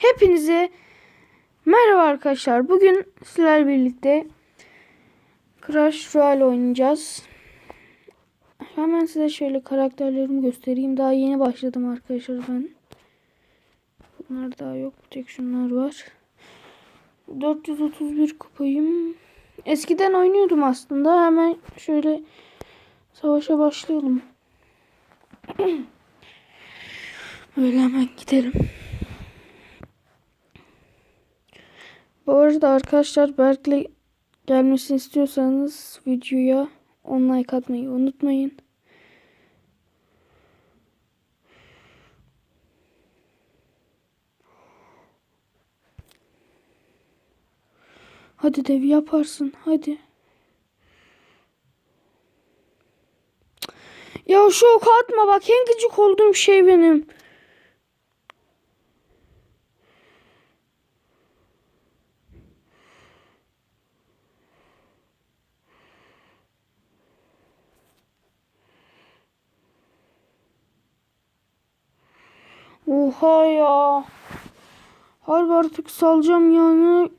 Hepinize merhaba arkadaşlar. Bugün sizlerle birlikte Crash Royale oynayacağız. Hemen size şöyle karakterlerimi göstereyim. Daha yeni başladım arkadaşlar ben. Bunlar daha yok. Bir tek şunlar var. 431 kupayım. Eskiden oynuyordum aslında. Hemen şöyle savaşa başlayalım. Böyle hemen gidelim. Bu arada arkadaşlar Berk'le gelmesini istiyorsanız videoya 10 like atmayı unutmayın. Hadi dev yaparsın hadi. Ya şu oku atma bak en gıcık olduğum şey benim. Oha ya. Harbi artık salacağım yani.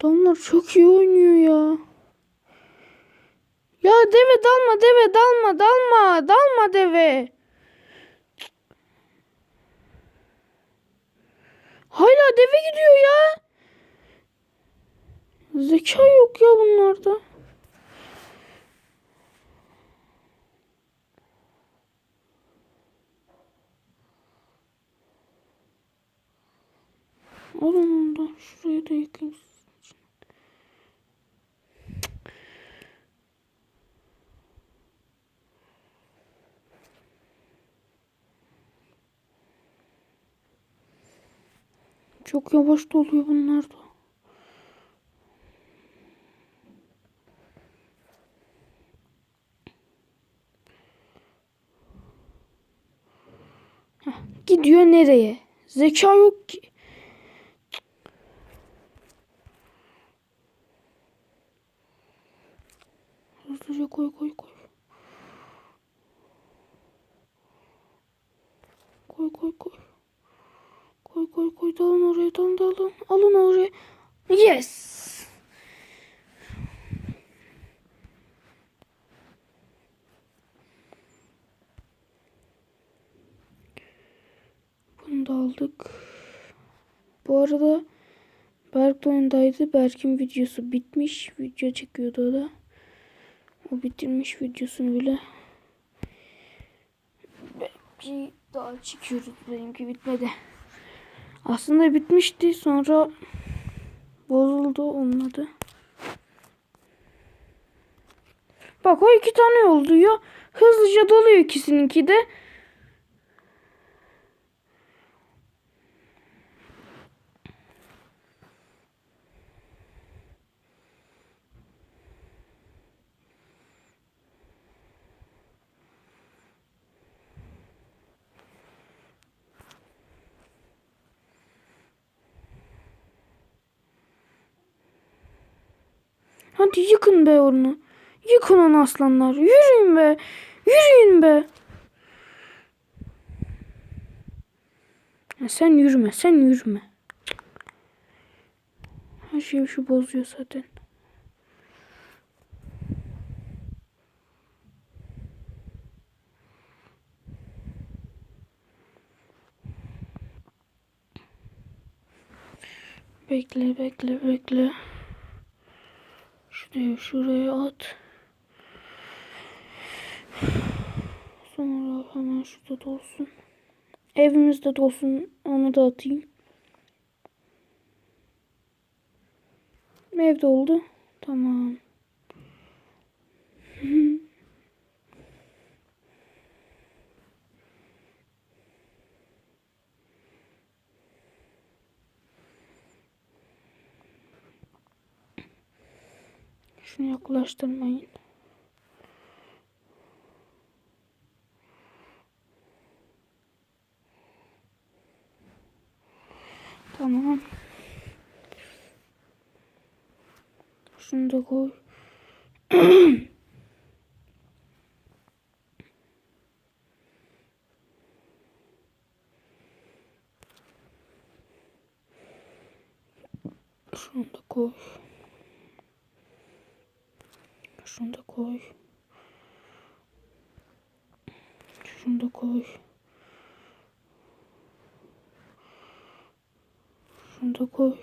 Adamlar çok iyi oynuyor ya. Ya deve dalma deve dalma dalma dalma deve. Hala deve gidiyor. Zeka yok ya bunlarda. Alın ondan şuraya da yıkayayım. Çok yavaş doluyor bunlar da. Heh, gidiyor nereye? Zeka yok ki. Hızlıca koy koy koy. Koy koy koy. Koy koy koy dalın oraya dalın dalın. Alın oraya. Yes. Aldık. Bu arada Berk de oyundaydı. Berk'in videosu bitmiş. Video çekiyordu o da. O bitirmiş videosunu bile. Bir daha çekiyoruz. Benimki bitmedi. Aslında bitmişti. Sonra bozuldu. Olmadı. Bak o iki tane oldu ya. Hızlıca doluyor ikisininki de. Hadi yıkın be onu. Yıkın onu aslanlar. Yürüyün be. Yürüyün be. Ya sen yürüme. Sen yürüme. Her şeyi şu bozuyor zaten. Bekle bekle bekle. Şuraya şuraya at. Sonra hemen şurada dolsun. Evimizde dolsun. Onu da atayım. Ev doldu. Tamam. Şunu yaklaştırmayın. Tamam. Şunu da koy. Şunu da koy. Şunu da koy. Şunu da koy. Şunu da koy.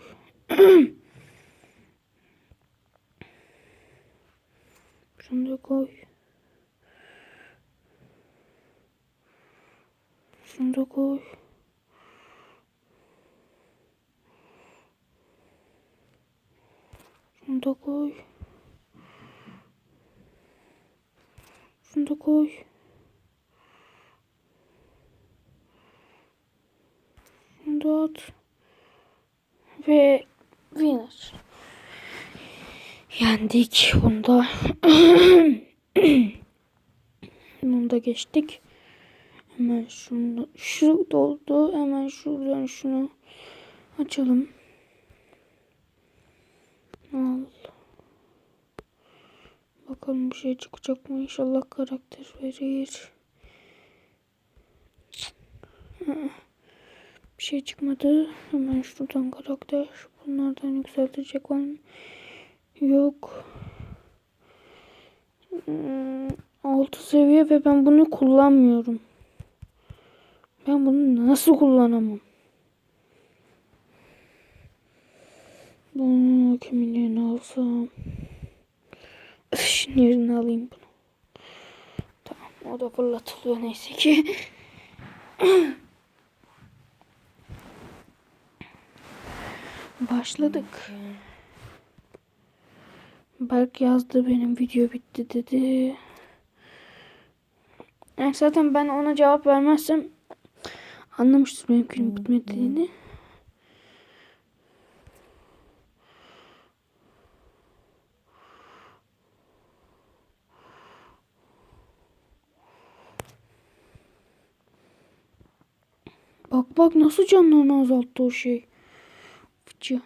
Şunu da koy. Şunu da koy. Şunu da koy. Şunu da koy. At. Ve winner. Yendik bunda. Bunu da geçtik. Hemen şunu şu doldu. Hemen şuradan şunu açalım. Al. Bakalım bir şey çıkacak mı? İnşallah karakter verir. Hı. Bir şey çıkmadı. Hemen şuradan karakter. Bunlardan yükseltecek mı? Yok. Hmm, 6 seviye ve ben bunu kullanmıyorum. Ben bunu nasıl kullanamam? Bunu kimin yerine alsam? Şunun yerine alayım bunu. Tamam o da fırlatılıyor neyse ki. Başladık. Berk yazdı benim video bitti dedi. Yani zaten ben ona cevap vermezsem anlamıştır benimkinin bitmediğini. Bak bak nasıl canlarını azalttı o şey. Fıçı.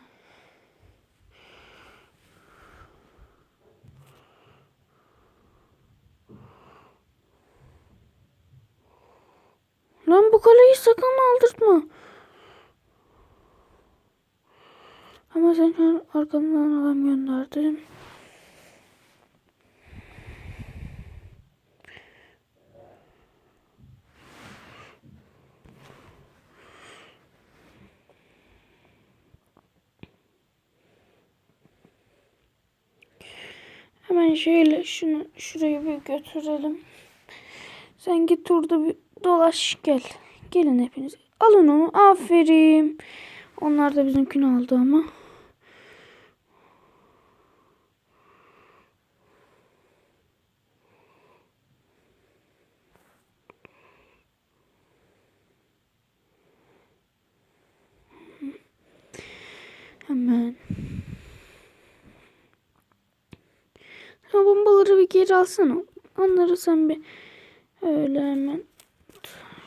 Lan bu kaleyi sakın aldırtma. Ama sen arkamdan adam gönderdin. Hemen şöyle şunu şuraya bir götürelim. Sen git orada bir dolaş gel. Gelin hepiniz. Alın onu. Aferin. Onlar da bizimkini aldı ama. Hemen. Ha bombaları bir geri alsana. Onları sen bir öyle hemen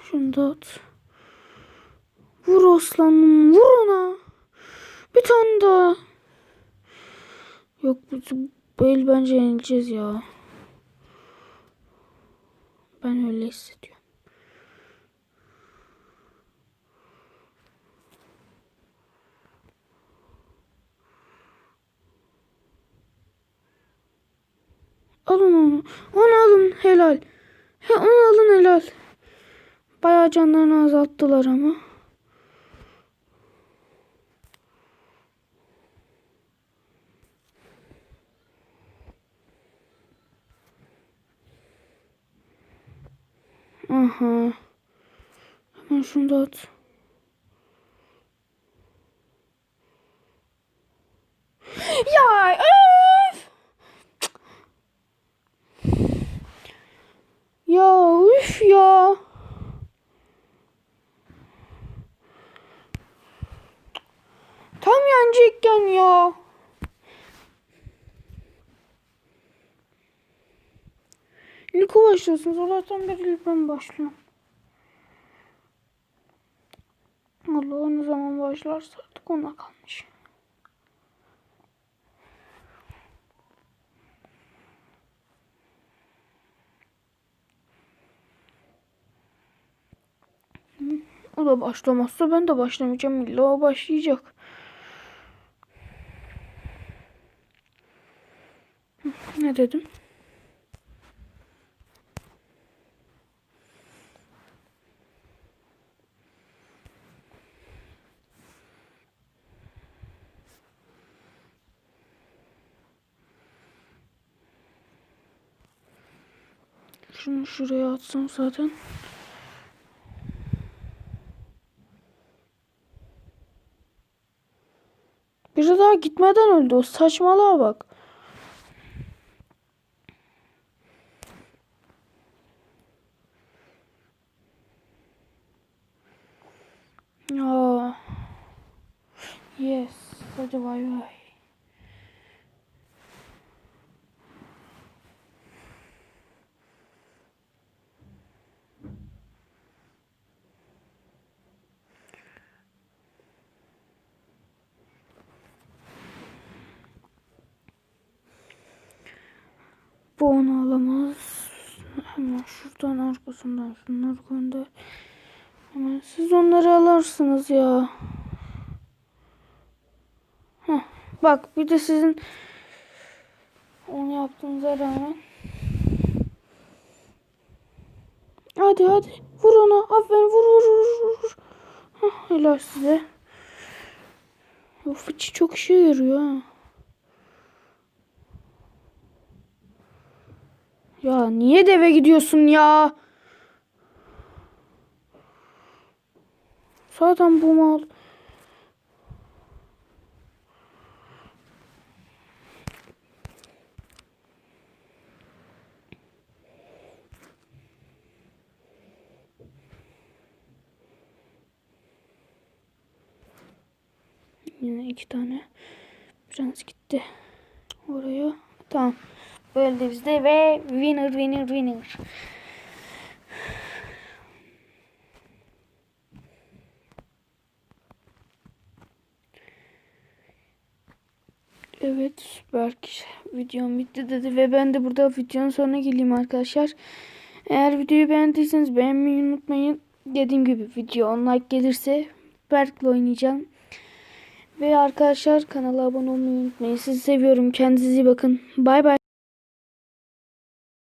şunu da at. Vur aslanım vur ona. Bir tane daha. Yok bu, el bence yenileceğiz ya. Ben öyle hissediyorum. Alın onu. Onu alın helal. He, onu alın helal. Bayağı canlarını azalttılar ama. Aha. Hemen şunu da at. Ya öf! Tam yenecekken ya. İlk o başlıyorsun. Zaten beri ben başlıyorum. Allah ne zaman başlarsa artık ona kalmış. O da başlamazsa ben de başlamayacağım. İlla o başlayacak. Ne dedim? Şunu şuraya atsam zaten. Biri daha gitmeden öldü. O saçmalığa bak. Ya. Yes. Hadi bay bay. Bu onu alamaz. Hemen şuradan arkasından şunları gönder. Hemen siz onları alırsınız ya. Heh, bak bir de sizin onu yaptığınıza rağmen. Hadi hadi vur ona. Aferin vur vur vur vur. Heh, helal size. O fıçı çok işe yarıyor ha. Ya niye deve gidiyorsun ya? Zaten bu mal. Yine iki tane. Prens gitti. Oraya. Tamam. Böyle bizde ve winner winner winner. Evet Berk videom bitti dedi ve ben de burada videonun sonuna geleyim arkadaşlar. Eğer videoyu beğendiyseniz beğenmeyi unutmayın. Dediğim gibi video 10 like gelirse Berk'le oynayacağım. Ve arkadaşlar kanala abone olmayı unutmayın. Sizi seviyorum. Kendinize iyi bakın. Bay bay.